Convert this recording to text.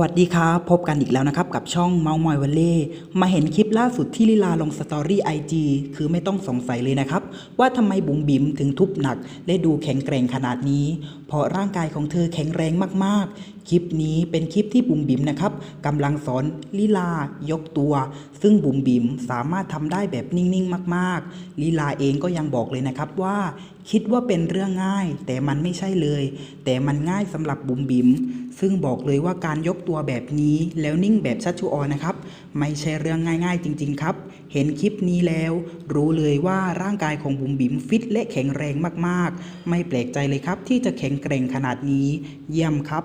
วัสดีครับพบกันอีกแล้วนะครับ กับช่องเมาส์มอยวันเล่มาเห็นคลิปล่าสุดที่ลิลาลงสตอรี่ไอจีคือไม่ต้องสงสัยเลยนะครับ ว่าทำไมบุ๋มบิ๋มถึงทุบหนัก และดูแข็งแกร่งขนาดนี้ เพราะร่างกายของเธอแข็งแรงมากๆ คลิปนี้เป็นคลิปที่บุ๋มบิ๋มนะครับกำลังสอนลิลายกตัว ซึ่งบุ๋มบิ๋มสามารถทำได้แบบนิ่งๆ มากๆลิลาเองก็ยังบอกเลยนะครับว่า คิดว่าเป็นเรื่องง่าย แต่มันไม่ใช่เลย แต่มันง่ายสำหรับบุ๋มบิ๋ม ซึ่งบอกเลยว่าการยกตัวแบบนี้แล้วนิ่งแบบชัชชูออนนะครับ ไม่ใช่เรื่องง่ายๆจริง ๆ ครับ เห็นคลิปนี้แล้ว รู้เลยว่าร่างกายของบุ๋มบิ๋มฟิตและแข็งแรงมากๆ ไม่แปลกใจเลยครับที่จะแข็งแกร่งขนาดนี้ เยี่ยมครับ